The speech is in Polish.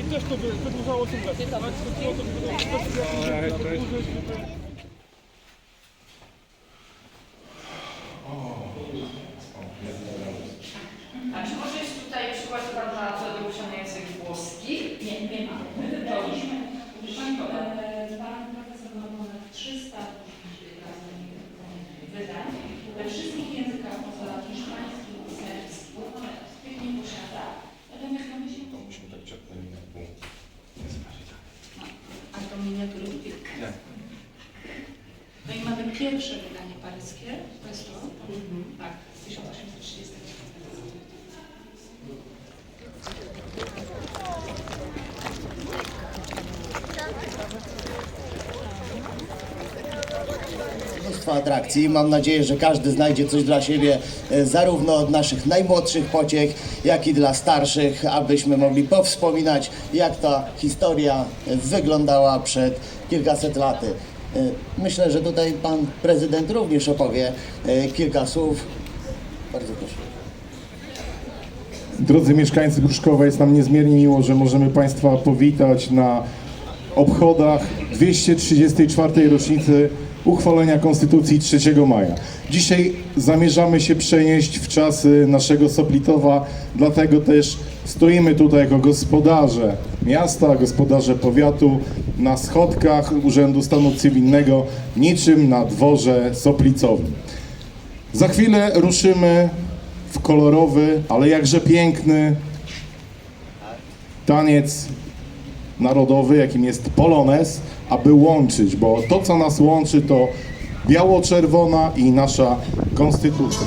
i też to by wydłużało sylwetr. Tak? To. A czy może jest tutaj przykład Pan na Tadeusza na język włoski? Nie, nie ma. miniaturę ubiegkę. No i mamy pierwsze wydanie paryskie, to jest to, tak, 1800. mnóstwo atrakcji. Mam nadzieję, że każdy znajdzie coś dla siebie, e, zarówno od naszych najmłodszych pociech, jak i dla starszych, abyśmy mogli powspominać, jak ta historia wyglądała przed kilkaset laty. E, Myślę, że tutaj pan prezydent również opowie e, kilka słów. Bardzo proszę. Drodzy mieszkańcy Gruszkowa, jest nam niezmiernie miło, że możemy Państwa powitać na obchodach 234. rocznicy uchwalenia Konstytucji 3 maja. Dzisiaj zamierzamy się przenieść w czasy naszego Soplitowa, dlatego też stoimy tutaj jako gospodarze miasta, gospodarze powiatu na schodkach Urzędu Stanu Cywilnego, niczym na dworze Soplicowym. Za chwilę ruszymy w kolorowy, ale jakże piękny taniec narodowy, jakim jest polonez, aby łączyć, bo to, co nas łączy, to biało-czerwona i nasza konstytucja.